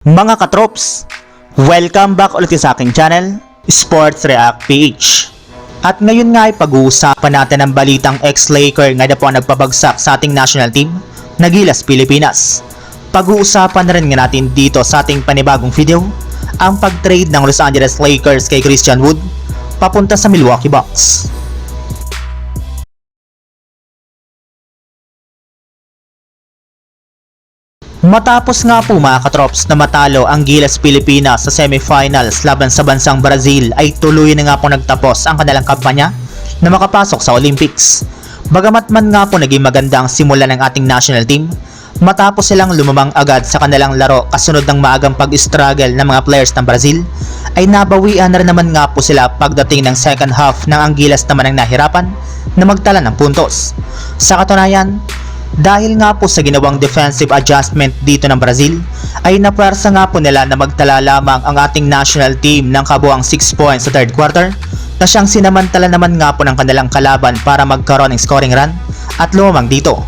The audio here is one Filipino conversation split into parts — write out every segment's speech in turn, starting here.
Mga katrops, welcome back ulit sa aking channel, Sports React PH. At ngayon nga ay pag-uusapan natin ang balitang ex-Laker nga na po ang nagpabagsak sa ating national team, Nagilas Pilipinas. Pag-uusapan na rin nga natin dito sa ating panibagong video, ang pag-trade ng Los Angeles Lakers kay Christian Wood papunta sa Milwaukee Bucks. Matapos nga po mga katrops na matalo ang Gilas Pilipinas sa semifinals laban sa bansang Brazil ay tuloy na nga po nagtapos ang kanilang kampanya na makapasok sa Olympics. Bagamat man nga po naging maganda ang simula ng ating national team, matapos silang lumamang agad sa kanilang laro kasunod ng maagang pag-struggle ng mga players ng Brazil, ay nabawian na rin naman nga po sila pagdating ng second half ng ang Gilas naman ang nahirapan na magtala ng puntos. Sa katunayan, dahil nga po sa ginawang defensive adjustment dito ng Brazil, ay napwersa nga po nila na magtala lamang ang ating national team ng kabuang 6 points sa third quarter na siyang sinamantala naman nga po ng kanilang kalaban para magkaroon ng scoring run at lumamang dito.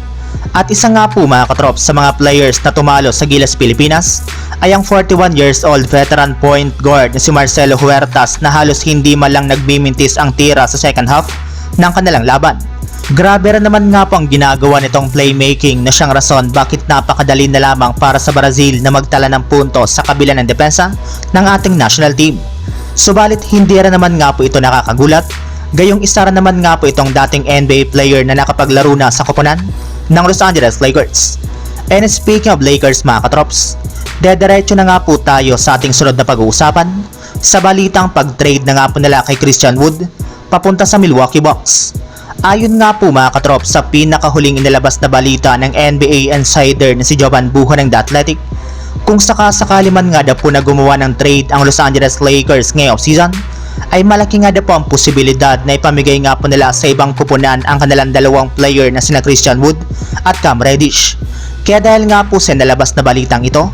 At isa nga po mga katrops sa mga players na tumalo sa Gilas Pilipinas ay ang 41 years old veteran point guard na si Marcelo Huertas na halos hindi man lang nagmimintis ang tira sa second half ng kanilang laban. Grabe rin naman nga po ang ginagawa nitong playmaking na siyang rason bakit napakadali na lamang para sa Brazil na magtala ng puntos sa kabila ng depensa ng ating national team. Subalit hindi rin naman nga po ito nakakagulat, gayong isa rin naman nga po itong dating NBA player na nakapaglaro na sa koponan ng Los Angeles Lakers. And speaking of Lakers mga katrops, dediretso na nga po tayo sa ating sunod na pag-uusapan sa balitang pag-trade na nga po nila kay Christian Wood papunta sa Milwaukee Bucks. Ayon nga po mga katrop sa pinakahuling inilabas na balita ng NBA insider na si Jovan Buho ng The Athletic, kung sakasakali man nga daw po na gumawa ng trade ang Los Angeles Lakers ngayong season, ay malaki nga daw po ang posibilidad na ipamigay nga po nila sa ibang kupunan ang kanilang dalawang player na sina Christian Wood at Cam Reddish. Kaya dahil nga po sa nalabas na balitang ito,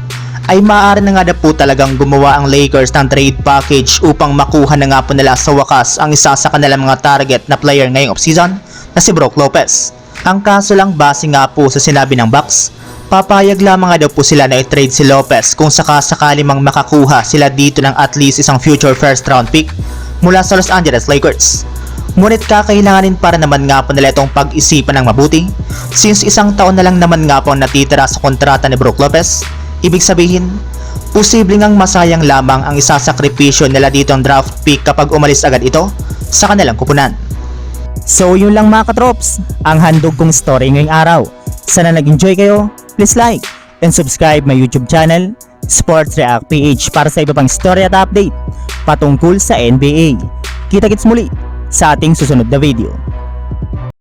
ay maaari na nga daw po talagang gumawa ang Lakers ng trade package upang makuha na nga po nila sa wakas ang isa sa kanilang mga target na player ngayong offseason na si Brook Lopez. Ang kaso lang base nga po sa sinabi ng Bucks, papayag lamang nga daw po sila na i-trade si Lopez kung sakasakali mang makakuha sila dito ng at least isang future first round pick mula sa Los Angeles Lakers. Ngunit kakailanganin para naman nga po nila itong pag-isipan ng mabuti since isang taon na lang naman nga po natitira sa kontrata ni Brook Lopez Ibig sabihin, posibleng ang masayang lamang ang isasakripisyo nila dito ang draft pick kapag umalis agad ito sa kanilang kupunan. So yun lang mga katrops, ang handog kong story ngayong araw. Sana nag-enjoy kayo, please like and subscribe my YouTube channel, Sports React PH para sa iba pang story at update patungkol sa NBA. Kita-kits muli sa ating susunod na video.